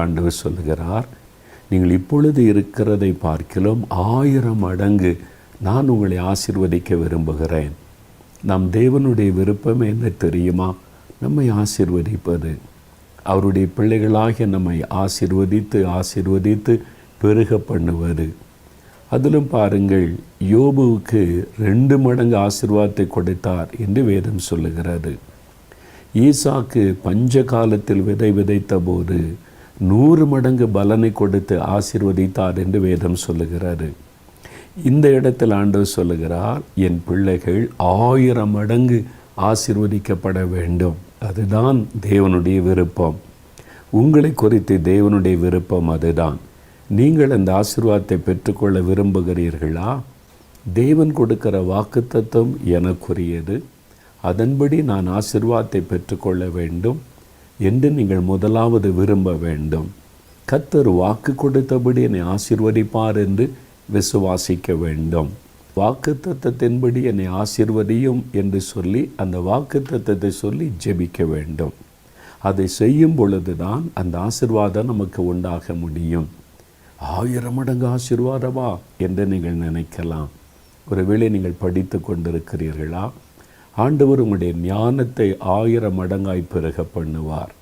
ஆண்டவர் சொல்லுகிறார் நீங்கள் இப்பொழுது இருக்கிறதை பார்க்கிலும் ஆயிரம் மடங்கு நான் உங்களை ஆசிர்வதிக்க விரும்புகிறேன். நம் தேவனுடைய விருப்பம் என்ன தெரியுமா? நம்மை ஆசிர்வதிப்பது. அவருடைய பிள்ளைகளாகிய நம்மை ஆசிர்வதித்து ஆசிர்வதித்து பெருக பண்ணுவது. அதிலும் பாருங்கள் யோபுவுக்கு ரெண்டு மடங்கு ஆசிர்வாதத்தை கொடுத்தார் என்று வேதம் சொல்லுகிறது. ஈசாக்கு பஞ்ச காலத்தில் விதை விதைத்த போது நூறு மடங்கு பலனை கொடுத்து ஆசிர்வதித்தார் என்று வேதம் சொல்லுகிறாரு. இந்த இடத்தில் ஆண்டவர் சொல்லுகிறார் என் பிள்ளைகள் ஆயிரம் மடங்கு ஆசிர்வதிக்கப்பட வேண்டும். அதுதான் தேவனுடைய விருப்பம். உங்களை குறித்து தேவனுடைய விருப்பம் அதுதான். நீங்கள் அந்த ஆசிர்வாதத்தை பெற்றுக்கொள்ள விரும்புகிறீர்களா? தேவன் கொடுக்கிற வாக்குத்தத்தம் எனக்குரியது. அதன்படி நான் ஆசிர்வாதத்தை பெற்றுக்கொள்ள வேண்டும். என்று நீங்கள் முதலாவது விரும்ப வேண்டும். கத்தர் வாக்கு கொடுத்தபடி என்னை ஆசிர்வதிப்பார் என்று விசுவாசிக்க வேண்டும். வாக்கு தத்தத்தின்படி என்னை ஆசீர்வதியும் என்று சொல்லி அந்த வாக்கு தத்தத்தை சொல்லி ஜெபிக்க வேண்டும். அதை செய்யும் பொழுது தான் அந்த ஆசிர்வாதம் நமக்கு உண்டாக முடியும். ஆயிரம் மடங்கு ஆசிர்வாதமா என்று நீங்கள் நினைக்கலாம். ஒருவேளை நீங்கள் படித்து கொண்டிருக்கிறீர்களா? ஆண்டவர் உங்களுடைய ஞானத்தை ஆயிரம் மடங்காய் பெருக பண்ணுவார்.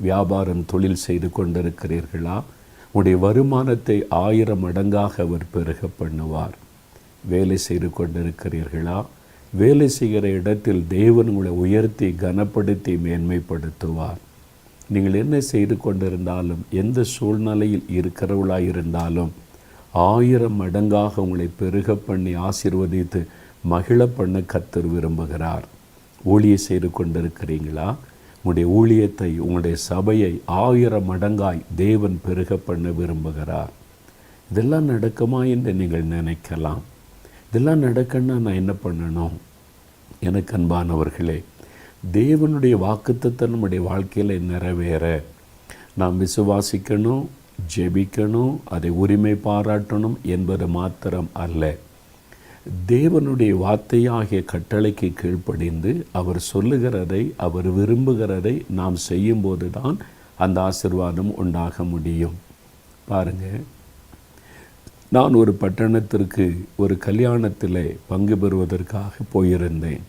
வியாபாரம் தொழில் செய்து கொண்டிருக்கிறீர்களா? உடைய வருமானத்தை ஆயிரம் மடங்காக அவர் பெருக பண்ணுவார். வேலை செய்து கொண்டிருக்கிறீர்களா? வேலை செய்கிற இடத்தில் தேவன் உங்களை உயர்த்தி கனப்படுத்தி மேன்மைப்படுத்துவார். நீங்கள் என்ன செய்து கொண்டிருந்தாலும் எந்த சூழ்நிலையில் இருக்கிறவர்களாக இருந்தாலும் ஆயிரம் மடங்காக உங்களை பெருக பண்ணி ஆசிர்வதித்து மகிழ பண்ண கத்தர் விரும்புகிறார். ஊழியை செய்து கொண்டிருக்கிறீங்களா? உங்களுடைய ஊழியத்தை உங்களுடைய சபையை ஆயிரம் மடங்காய் தேவன் பெருக பண்ண விரும்புகிறார். இதெல்லாம் நடக்குமா என்று நீங்கள் நினைக்கலாம். இதெல்லாம் நடக்கணும்னா நான் என்ன பண்ணணும்? எனக்கு அன்பானவர்களே தேவனுடைய வாக்குத்தத்தை நம்முடைய வாழ்க்கையில் நிறைவேற. நாம் விசுவாசிக்கணும் ஜெபிக்கணும் அதை உரிமை பாராட்டணும் என்பது மாத்திரம் அல்ல. தேவனுடைய வார்த்தையாகிய கட்டளைக்கு கீழ்ப்படிந்து அவர் சொல்லுகிறதை அவர் விரும்புகிறதை நாம் செய்யும்போது தான் அந்த ஆசிர்வாதம் உண்டாக முடியும். பாருங்க. நான் ஒரு பட்டணத்திற்கு ஒரு கல்யாணத்தில் பங்கு பெறுவதற்காக போயிருந்தேன்.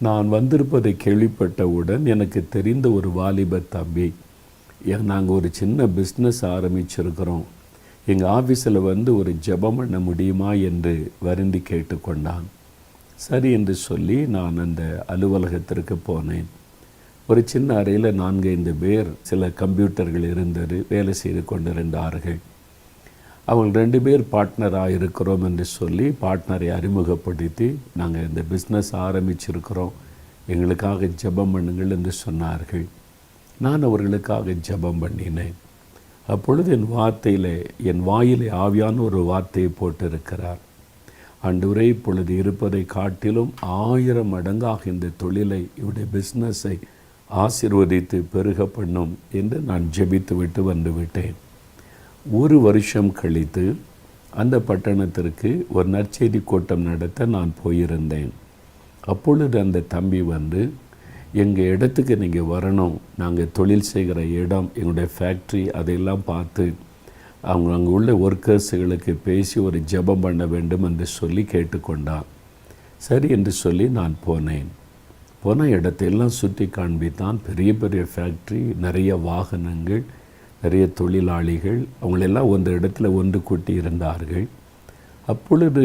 நான் வந்திருப்பதை கேள்விப்பட்டவுடன் எனக்கு தெரிந்த ஒரு வாலிப தம்பி நாங்கள் ஒரு சின்ன பிஸ்னஸ் ஆரம்பிச்சிருக்கிறோம். எங்கள் ஆஃபீஸில் வந்து ஒரு ஜெபம் பண்ண முடியுமா என்று வருந்தி கேட்டுக்கொண்டான். சரி என்று சொல்லி நான் அந்த அலுவலகத்திற்கு போனேன். ஒரு சின்ன அறையில் நான்கு ஐந்து பேர் சில கம்ப்யூட்டர்கள் இருந்தது வேலை செய்து கொண்டிருந்தார்கள். அவங்க ரெண்டு பேர் பார்ட்னராக இருக்கிறோம் என்று சொல்லி பார்ட்னரை அறிமுகப்படுத்தி நாங்கள் இந்த பிஸ்னஸ் ஆரம்பிச்சிருக்கிறோம். எங்களுக்காக ஜெபம் பண்ணுங்கள் என்று சொன்னார்கள். நான் அவர்களுக்காக ஜெபம் பண்ணினேன். அப்பொழுது என் வார்த்தையில் என் வாயிலே ஆவியான ஒரு வார்த்தையை போட்டிருக்கிறார். அன்றுவரை இப்பொழுது இருப்பதை காட்டிலும் ஆயிரம் மடங்காக இந்த தொழிலை இவருடைய பிஸ்னஸை ஆசிர்வதித்து பெருக பண்ணும் என்று நான் ஜெபித்து விட்டு வந்து விட்டேன். ஒரு வருஷம் கழித்து அந்த பட்டணத்திற்கு ஒரு நற்செய்தி கூட்டம் நடத்த நான் போயிருந்தேன். அப்பொழுது அந்த தம்பி வந்து எங்கள் இடத்துக்கு நீங்கள் வரணும். நாங்கள் தொழில் செய்கிற இடம் எங்களுடைய ஃபேக்ட்ரி அதையெல்லாம் பார்த்து அவங்க அங்கே உள்ள ஒர்க்கர்ஸுகளுக்கு பேசி ஒரு ஜெபம் பண்ண வேண்டும் என்று சொல்லி கேட்டுக்கொண்டான் சரி என்று சொல்லி நான் போனேன். போன இடத்தையெல்லாம் சுற்றி காண்பித்தான். பெரிய பெரிய ஃபேக்ட்ரி நிறைய வாகனங்கள் நிறைய தொழிலாளிகள் அவங்களெல்லாம் ஒன்று இடத்துல ஒன்று கூட்டி இருந்தார்கள். அப்பொழுது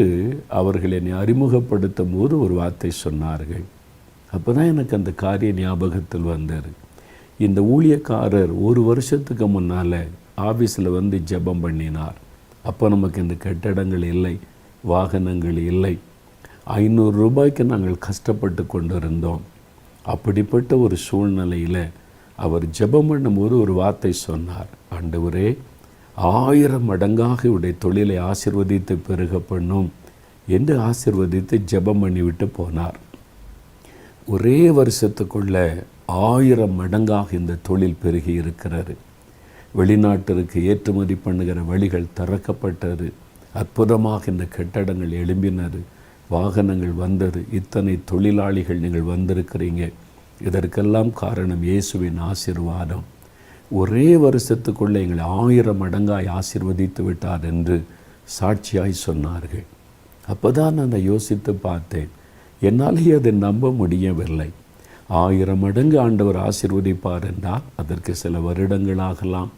அவர்கள் என்னை அறிமுகப்படுத்தும் போது ஒரு வார்த்தை சொன்னார்கள். அப்போ தான் எனக்கு அந்த காரிய ஞாபகத்தில் வந்தார். இந்த ஊழியக்காரர் ஒரு வருஷத்துக்கு முன்னால் ஆஃபீஸில் வந்து ஜெபம் பண்ணினார். அப்போ நமக்கு இந்த கட்டடங்கள் இல்லை வாகனங்கள் இல்லை. ஐநூறு ரூபாய்க்கு நாங்கள் கஷ்டப்பட்டு கொண்டு இருந்தோம் அப்படிப்பட்ட ஒரு சூழ்நிலையில் அவர் ஜெபம் பண்ணும்போது ஒரு வார்த்தை சொன்னார். ஆண்டவரே ஆயிரம் மடங்காக இவருடைய தொழிலை ஆசிர்வதித்து பெருக பண்ணும் என்று ஆசிர்வதித்து ஜெபம் பண்ணிவிட்டு போனார். ஒரே வருஷத்துக்குள்ள ஆயிரம் மடங்காக இந்த தொழில் பெருகி இருக்கிறார் வெளிநாட்டிற்கு ஏற்றுமதி பண்ணுகிற வழிகள் திறக்கப்பட்டது. அற்புதமாக இந்த கட்டடங்கள் எழும்பினது. வாகனங்கள் வந்தது. இத்தனை தொழிலாளிகள் நீங்கள் வந்திருக்கிறீங்க. இதற்கெல்லாம் காரணம் இயேசுவின் ஆசிர்வாதம். ஒரே வருஷத்துக்குள்ளே எங்களை ஆயிரம் மடங்காய் ஆசிர்வதித்து விட்டார் என்று சாட்சியாய் சொன்னார்கள். அப்போ தான் நான் யோசித்து பார்த்தேன். என்னாலேயே அதை நம்ப முடியவில்லை. ஆயிரம் மடங்கு ஆண்டவர் ஆசீர்வதிப்பார் என்றால் அதற்கு சில வருடங்களாகலாம்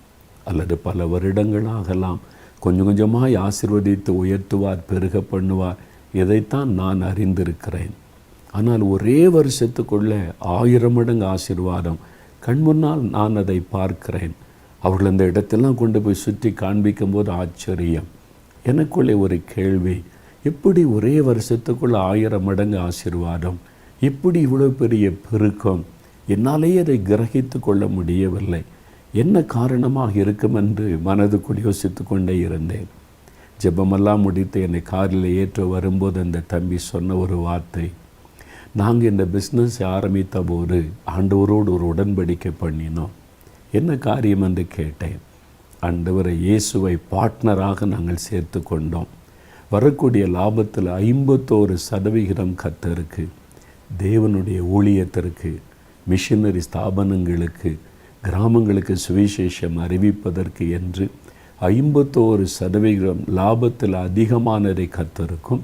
அல்லது பல வருடங்களாகலாம். கொஞ்சம் கொஞ்சமாய் ஆசிர்வதித்து உயர்த்துவார் பெருக பண்ணுவார். இதைத்தான் நான் அறிந்திருக்கிறேன். ஆனால் ஒரே வருஷத்துக்குள்ளே ஆயிரம் மடங்கு ஆசிர்வாதம். கண் முன்னால் நான் அதை பார்க்கிறேன். அவர்கள் அந்த இடத்தெல்லாம் கொண்டு போய் சுற்றி காண்பிக்கும்போது ஆச்சரியம். எனக்குள்ளே ஒரு கேள்வி. எப்படி ஒரே வருஷத்துக்குள்ள ஆயிரம் மடங்கு ஆசீர்வாதம்? எப்படி இவ்வளோ பெரிய பெருக்கம்? என்னாலேயே அதை கிரகித்து கொள்ள முடியவில்லை. என்ன காரணமாக இருக்கும் என்று மனதுக்குள் யோசித்து கொண்டே இருந்தேன். ஜெபமெல்லாம் முடித்து என்னை காரில் ஏற்ற வரும்போது அந்த தம்பி சொன்ன ஒரு வார்த்தை நாங்கள் இந்த பிஸ்னஸ் ஆரம்பித்த போது ஆண்டவரோடு ஒரு உடன்படிக்கை பண்ணினோம். என்ன காரியம்? என்று கேட்டேன். ஆண்டவரை இயேசுவை பார்ட்னராக நாங்கள் சேர்த்து கொண்டோம். வரக்கூடிய லாபத்தில் ஐம்பத்தோரு சதவிகிதம் கத்தருக்கு தேவனுடைய ஊழியத்திற்கு மிஷினரி ஸ்தாபனங்களுக்கு கிராமங்களுக்கு சுவிசேஷம் அறிவிப்பதற்கு என்று ஐம்பத்தோரு சதவிகிதம் லாபத்தில் அதிகமானதை கத்தருக்கும்.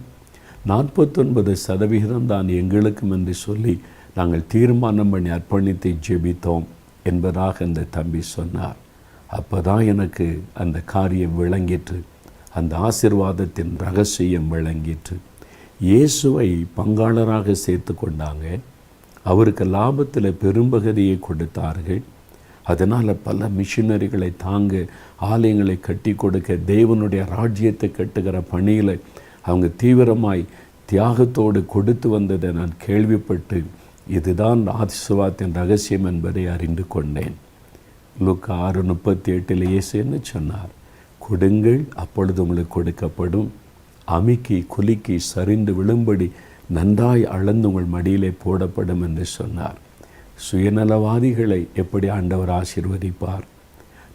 நாற்பத்தொன்பது சதவிகிதம் தான் எங்களுக்கும் என்று சொல்லி நாங்கள் தீர்மானம் பண்ணி அர்ப்பணித்து ஜெபித்தோம் என்பதாக அந்த தம்பி சொன்னார். அப்போ தான் எனக்கு அந்த காரியம் விளங்கிற்று. அந்த ஆசிர்வாதத்தின் ரகசியம் விளங்கிற்று. இயேசுவை பங்காளராக சேர்த்து கொண்டாங்க. அவருக்கு லாபத்தில் பெரும்பகுதியை கொடுத்தார்கள். அதனால் பல மிஷினரிகளை தாங்க ஆலயங்களை கட்டி கொடுக்க தேவனுடைய ராஜ்யத்தை கட்டுகிற பணியில் அவங்க தீவிரமாய் தியாகத்தோடு கொடுத்து வந்ததை நான் கேள்விப்பட்டு இதுதான் ஆசிர்வாதத்தின் ரகசியம் என்பதை அறிந்து கொண்டேன். லுக்கு ஆறு முப்பத்தி எட்டில் இயேசு என்ன சொன்னார்? கொடுங்கள் அப்பொழுது உங்களுக்கு கொடுக்கப்படும். அமுக்கி குலுக்கி சரிந்து விழும்படி நன்றாய் அளந்து உங்கள் மடியிலே போடப்படும் என்று சொன்னார். சுயநலவாதிகளை எப்படி ஆண்டவர் ஆசீர்வதிப்பார்?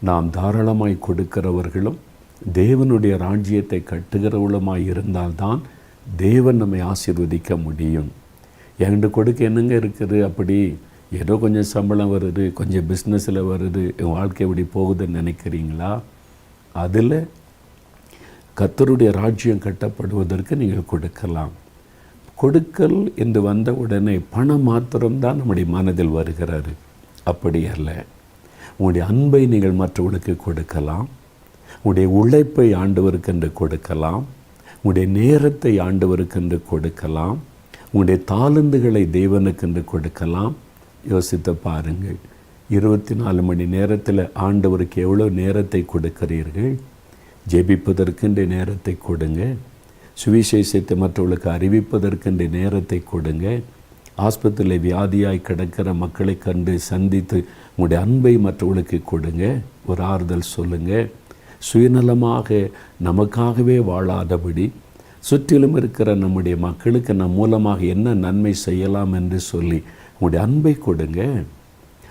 நாம் தாராளமாய் கொடுக்கிறவர்களும் தேவனுடைய ராஜ்யத்தை கட்டுகிறவளுமாய் இருந்தால்தான் தேவன் நம்மை ஆசீர்வதிக்க முடியும். என்கிட்ட கொடுக்க என்னங்க இருக்குது அப்படி? ஏதோ கொஞ்சம் சம்பளம் வருது கொஞ்சம் பிஸ்னஸில் வருது என் வாழ்க்கை எப்படி போகுதுன்னு நினைக்கிறீங்களா? அதில் கத்தருடைய ராஜ்யம் கட்டப்படுவதற்கு நீங்கள் கொடுக்கலாம். கொடுக்கல் என்று வந்த உடனே பணம் மாத்திரம்தான் நம்முடைய மனதில் வருகிறாரு அப்படி அல்ல. உங்களுடைய அன்பை நீங்கள் மற்றவர்களுக்கு கொடுக்கலாம். உங்களுடைய உழைப்பை ஆண்டவருக்கென்று கொடுக்கலாம். உங்களுடைய நேரத்தை ஆண்டவருக்கென்று கொடுக்கலாம். உங்களுடைய தாளந்துகளை தேவனுக்கென்று கொடுக்கலாம். யோசித்து பாருங்கள். இருபத்தி நாலு மணி நேரத்தில் ஆண்டவருக்கு எவ்வளோ நேரத்தை கொடுக்கிறீர்கள்? ஜெபிப்பதற்கென்ற நேரத்தை கொடுங்க. சுவிசேஷத்தை மற்றவர்களுக்கு அறிவிப்பதற்கென்ற நேரத்தை கொடுங்க. ஆஸ்பத்திரியில் வியாதியாய் கிடக்கிற மக்களை கண்டு சந்தித்து உங்களுடைய அன்பை மற்றவர்களுக்கு கொடுங்க. ஒரு ஆறுதல் சொல்லுங்கள் சுயநலமாக நமக்காகவே வாழாதபடி சுற்றிலும் இருக்கிற நம்முடைய மக்களுக்கு நம் மூலமாக என்ன நன்மை செய்யலாம் என்று சொல்லி உங்களுடைய அன்பை கொடுங்க.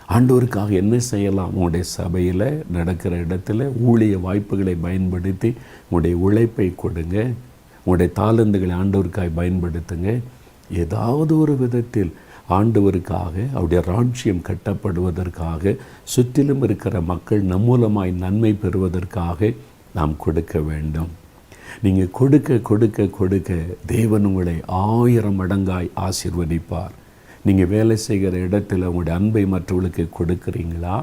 ஆண்டவருக்காக என்ன செய்யலாம்? உங்களுடைய சபையில் நடக்கிற இடத்துல ஊழிய வாய்ப்புகளை பயன்படுத்தி உங்களுடைய உழைப்பை கொடுங்க. உங்களுடைய தாளந்துகளை ஆண்டவருக்காக பயன்படுத்துங்க. ஏதாவது ஒரு விதத்தில் ஆண்டவருக்காக அவருடைய ராஜ்யம் கட்டப்படுவதற்காக சுற்றிலும் இருக்கிற மக்கள் நம் மூலமாய் நன்மை பெறுவதற்காக நாம் கொடுக்க வேண்டும். நீங்கள் கொடுக்க கொடுக்க கொடுக்க தேவன் உங்களை ஆயிரம் மடங்காய் ஆசிர்வதிப்பார். நீங்கள் வேலை செய்கிற இடத்துல உங்களுடைய அன்பை மற்றவர்களுக்கு கொடுக்குறீங்களா?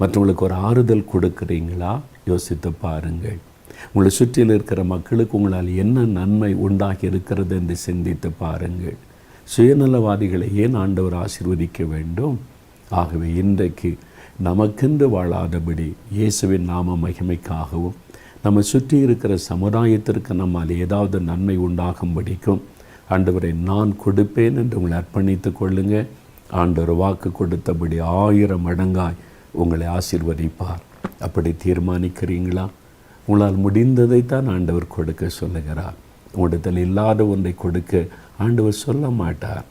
மற்றவங்களுக்கு ஒரு ஆறுதல் கொடுக்குறீங்களா? யோசித்து பாருங்கள். உங்களை சுற்றியில் இருக்கிற மக்களுக்கு உங்களால் என்ன நன்மை உண்டாகி இருக்கிறது என்று சிந்தித்து பாருங்கள். சுயநலவாதிகளை ஏன் ஆண்டவர் ஆசிர்வதிக்க வேண்டும்? ஆகவே இன்றைக்கு நமக்கென்று வாழாதபடி இயேசுவின் நாம மகிமைக்காகவும் நம்ம சுற்றி இருக்கிற சமுதாயத்திற்கு நம்மால் ஏதாவது நன்மை உண்டாகும்படிக்கும் ஆண்டவரை நான் கொடுப்பேன் என்று உங்களை அர்ப்பணித்து கொள்ளுங்க. ஆண்டவர் வாக்கு கொடுத்தபடி ஆயிரம் மடங்காய் உங்களை ஆசிர்வதிப்பார். அப்படி தீர்மானிக்கிறீங்களா? உங்களால் முடிந்ததைத்தான் ஆண்டவர் கொடுக்க சொல்லுகிறார். உங்களிடத்தில் இல்லாத ஒன்றை கொடுக்க ஆண்டவர் சொல்ல மாட்டார்.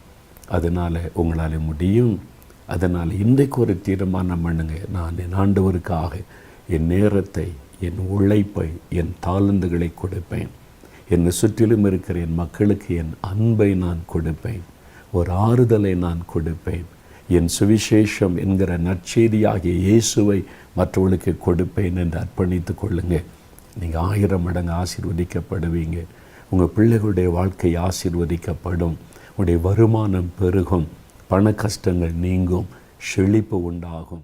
அதனால் உங்களால் முடியும். அதனால் இன்றைக்கு ஒரு தீர்மானம் பண்ணுங்க. நான் என் ஆண்டவருக்காக என் நேரத்தை என் உழைப்பை என் தாளந்துகளை கொடுப்பேன். என்னை சுற்றிலும் இருக்கிற என் மக்களுக்கு என் அன்பை நான் கொடுப்பேன். ஒரு ஆறுதலை நான் கொடுப்பேன். என் சுவிசேஷம் என்கிற நற்செய்தியாகிய இயேசுவை மற்றவர்களுக்கு கொடுப்பேன் என்று அர்ப்பணித்து கொள்ளுங்கள் நீங்கள் ஆயிரம் மடங்கு ஆசீர்வதிக்கப்படுவீங்க. உங்கள் பிள்ளைகளுடைய வாழ்க்கை ஆசீர்வதிக்கப்படும். உங்களுடைய வருமானம் பெருகும். பண கஷ்டங்கள் நீங்கும். செழிப்பு உண்டாகும்.